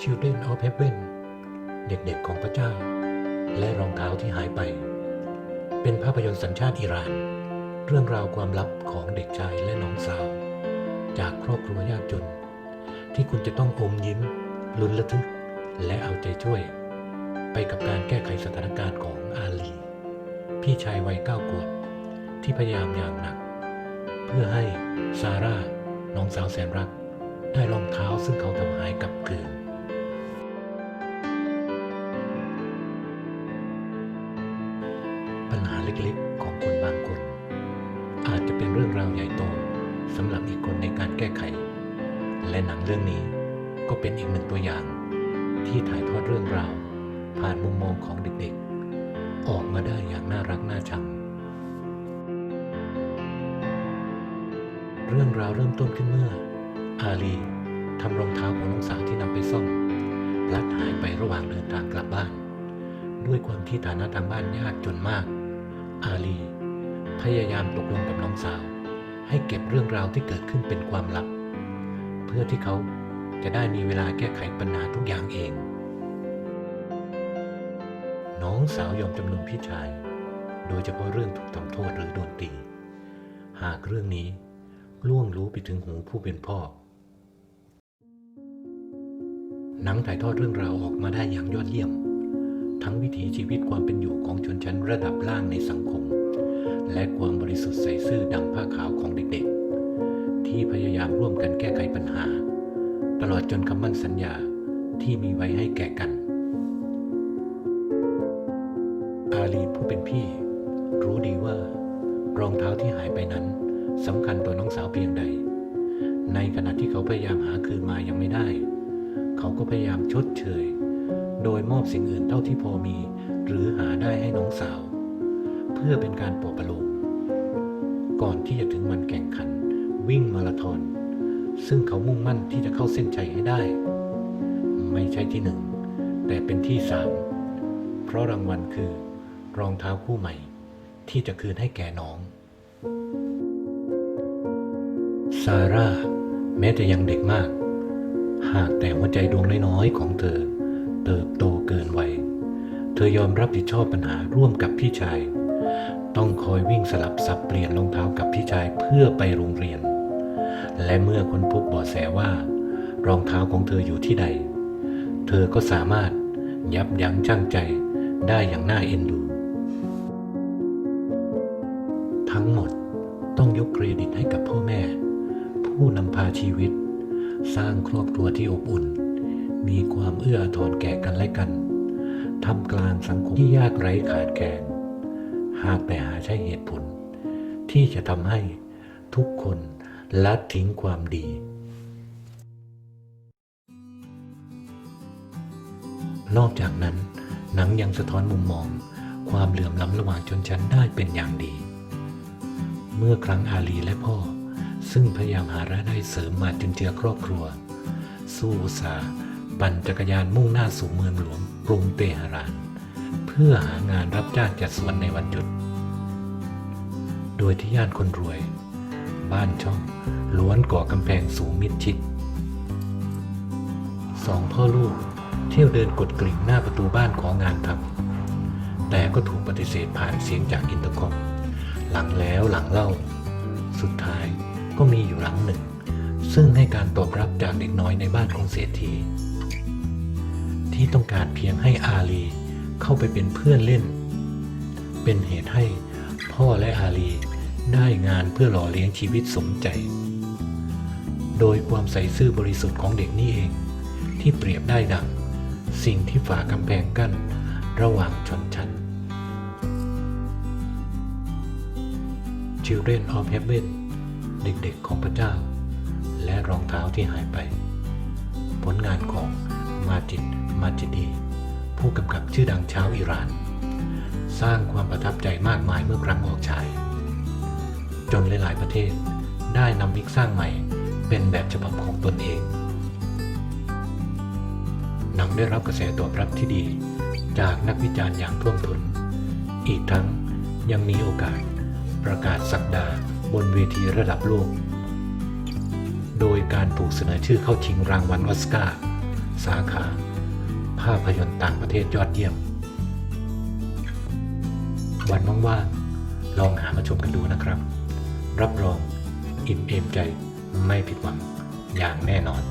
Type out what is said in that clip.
Children of Heaven เด็กๆของพระเจ้า และรองเท้าที่หายไป เป็นภาพยนตร์สัญชาติอิหร่าน เรื่องราวความลับของเด็กชายและน้องสาว จากครอบครัวยากจน ที่คุณจะต้องอมยิ้ม ลุ้นระทึก และเอาใจช่วย ไปกับการแก้ไขสถานการณ์ของอาลี พี่ชายวัยเก้าขวบ ที่พยายามอย่างหนัก เพื่อให้ซาร่าน้องสาวแสนรักได้รองเท้าซึ่งเขาทำหายกลับคืน ปัญหาเล็กๆ ของคนบางคน อาจจะเป็นเรื่องราวใหญ่โตสำหรับอีกคนในการแก้ไข และหนังเรื่องนี้ก็เป็นอีกหนึ่งตัวอย่าง ที่ถ่ายทอดเรื่องราว ผ่านมุมมองของเด็กๆ ออกมาได้อย่างน่ารักน่าชัง เรื่องราวเริ่มต้นขึ้นเมื่อ อาลีทำรองเท้าของน้องสาวที่นำไปซ่อมพลัดหายไประหว่างเดินทางกลับบ้าน ด้วยความที่ฐานะทางบ้านยากจนมาก อาลี พยายามตกลงกับน้องสาว ให้เก็บเรื่องราวที่เกิดขึ้นเป็นความลับ เพื่อที่เขาจะได้มีเวลาแก้ไขปัญหาทุกอย่างเอง น้องสาวยอมจำนนพี่ชาย โดยเฉพาะเรื่องถูกทำโทษหรือโดนตี หากเรื่องนี้ล่วงรู้ไปถึงหูผู้เป็นพ่อ หนังถ่ายทอดเรื่องราวออกมาได้อย่างยอดเยี่ยม ทั้งวิถีชีวิตความเป็นอยู่ของชนชั้นระดับล่างในสังคม และความบริสุทธิ์ใสซื่อดังผ้าขาวของเด็กๆ ที่พยายามร่วมกันแก้ไขปัญหา ตลอดจนคำมั่นสัญญาที่มีไว้ให้แก่กัน อาลีผู้เป็นพี่ รู้ดีว่ารองเท้าที่หายไปนั้นสำคัญต่อน้องสาวเพียงใด ในขณะที่เขาพยายามหาคืนมายังไม่ได้ เขาก็พยายามชดเชย โดยมอบสิ่งอื่นเท่าที่พอมี หรือหาได้ให้น้องสาว เพื่อเป็นการปลอบประโลมก่อนที่จะถึงวันแข่งขัน วิ่งมาราธอน ซึ่งเขามุ่งมั่นที่จะเข้าเส้นชัยให้ได้ ไม่ใช่ที่หนึ่ง แต่เป็นที่สามเพราะรางวัลคือรองเท้าคู่ใหม่ ที่จะคืนให้แก่น้อง ซาร่าแม้จะยังเด็กมาก หากแต่หัวใจดวงน้อยๆของเธอ เติบโตเกินวัย เธอยอมรับผิดชอบปัญหาร่วมกับพี่ชาย ต้องคอยวิ่งสลับสับเปลี่ยนรองเท้ากับพี่ชายเพื่อไปโรงเรียน และเมื่อค้นพบบาะแสว่า รองเท้าของเธออยู่ที่ใด เธอก็สามารถยับยั้งชั่งใจได้อย่างน่าเอ็นดู ทั้งหมดต้องยกเครดิตให้กับพ่อแม่ ผู้นำพาชีวิต สร้างครอบครัวที่อบอุ่น มีความเอื้ออาทรแก่กันและกันทำกลางสังคมที่ยากไร้ขาดแคลนหากแต่หาใช่เหตุผล ที่จะทำให้ทุกคนละทิ้งความดีนอกจากนั้น หนังยังสะท้อนมุมมอง ความเหลื่อมล้ำระหว่างชนชั้นได้เป็นอย่างดี เมื่อครั้งอาลีและพ่อ ซึ่งพยายามหารายได้เสริมมาจนเจือครอบครัว สู้อุตสาห์ ปั่นจักรยานมุ่งหน้าสู่เมืองหลวงกรุงเตหะราน เพื่อหางานรับจ้างจัดสวนในวันหยุด โดยที่ย่านคนรวย บ้านช่องล้วนก่อกำแพงสูงมิดชิดสองพ่อลูกเที่ยวเดินกดกริ่งหน้าประตูบ้านของงานทำแต่ก็ถูกปฏิเสธผ่านเสียงจากอินเตอร์คอมหลังแล้วหลังเล่า สุดท้ายก็มีอยู่หลังหนึ่ง ซึ่งให้การตอบรับจากเด็กน้อยในบ้านของเศรษฐี ที่ต้องการเพียงให้อาลีเข้าไปเป็นเพื่อนเล่น เป็นเหตุให้พ่อและอาลีได้งานเพื่อหล่อเลี้ยงชีวิตสมใจ โดยความใส่ซื่อบริสุทธิ์ของเด็กนี่เอง ที่เปรียบได้ดัง สิ่งที่ฝ่ากำแพงกั้นระหว่างชนชั้น Children of Heaven เด็กๆของพระเจ้า และรองเท้าที่หายไป ผลงานของ มาจิดมาจิดี ผู้กำกับชื่อดังชาวอิหร่าน สร้างความประทับใจมากมายเมื่อครั้งออกฉาย จนหลาย ๆ ประเทศได้นำมิกสร้างใหม่เป็นแบบฉบับของตนเองหนังได้รับกระแสตอบรับที่ดี จากนักวิจารณ์อย่างท่วมท้น อีกทั้งยังมีโอกาสประกาศสักดาบนเวทีระดับโลก โดยการถูกเสนอชื่อเข้าชิงรางวัลออสการ์ สาขา ภาพยนตร์ต่างประเทศยอดเยี่ยม วันว่างๆลองหามาชมกันดูนะครับ รับรองอิ่มเอมใจไม่ผิดหวังอย่างแน่นอน